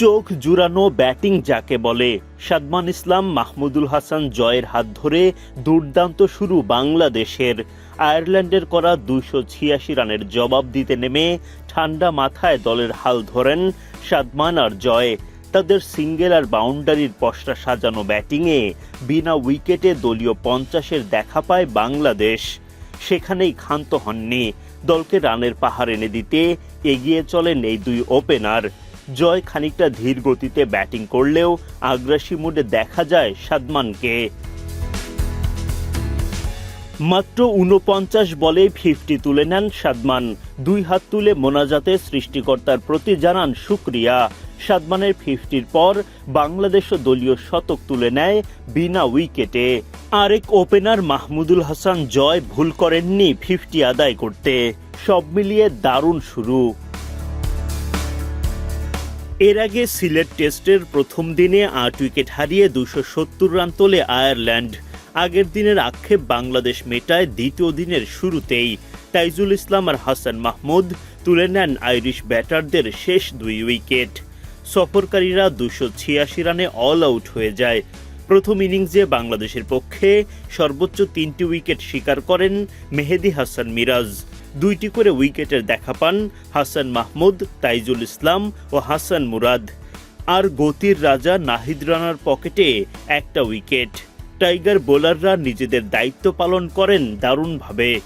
চোখ জুড়ানো ব্যাটিং যাকে বলে, সাদমান ইসলাম, মাহমুদুল হাসান জয়ের হাত ধরে দুর্দান্ত শুরু বাংলাদেশের। আয়ারল্যান্ডের করা দুইশো ছিয়াশি রানের জবাব দিতে নেমে ঠান্ডা মাথায় দলের হাল ধরেন সাদমান আর জয়। তাদের সিঙ্গেল আর বাউন্ডারির পশরা সাজানো ব্যাটিংয়ে বিনা উইকেটে দলীয় পঞ্চাশের দেখা পায় বাংলাদেশ। সেখানেই ক্ষান্ত হননি। দলকে রানের পাহাড় এনে দিতে এগিয়ে চলেন এই দুই ওপেনার। জয় খানিকটা ধীর গতিতে ব্যাটিং করলেও আগ্রাসী মুডে দেখা যায় সাদমানকে। মাত্র উনপঞ্চাশ বলে ফিফটি তুলে নেন সাদমান। দুই হাত তুলে মোনাজাতে সৃষ্টিকর্তার প্রতি জানান শুক্রিয়া সাদমানের ফিফটির পর বাংলাদেশও দলীয় শতক তুলে নেয় বিনা উইকেটে। আরেক ওপেনার মাহমুদুল হাসান জয় ভুল করেননি ফিফটি আদায় করতে। সব মিলিয়ে দারুণ শুরু। এর আগে সিলেট টেস্টের প্রথম দিনে আট উইকেট হারিয়ে দুশো সত্তর রান তোলে আয়ারল্যান্ড। আগের দিনের আক্ষেপ বাংলাদেশ মেটায় দ্বিতীয় দিনের শুরুতেই। তাইজুল ইসলাম আর হাসান মাহমুদ তুলে নেন আইরিশ ব্যাটারদের শেষ দুই উইকেট। সফরকারীরা দুশো ছিয়াশি রানে অল আউট হয়ে যায়। প্রথম ইনিংসে বাংলাদেশের পক্ষে সর্বোচ্চ তিনটি উইকেট শিকার করেন মেহেদি হাসান মিরাজ। দুইটি করে উইকেটের দেখা পান হাসান মাহমুদ, তাইজুল ইসলাম ও হাসান মুরাদ। আর গতির রাজা নাহিদ রানার পকেটে একটা উইকেট। টাইগার বোলাররা নিজেদের দায়িত্ব পালন করেন দারুণভাবে।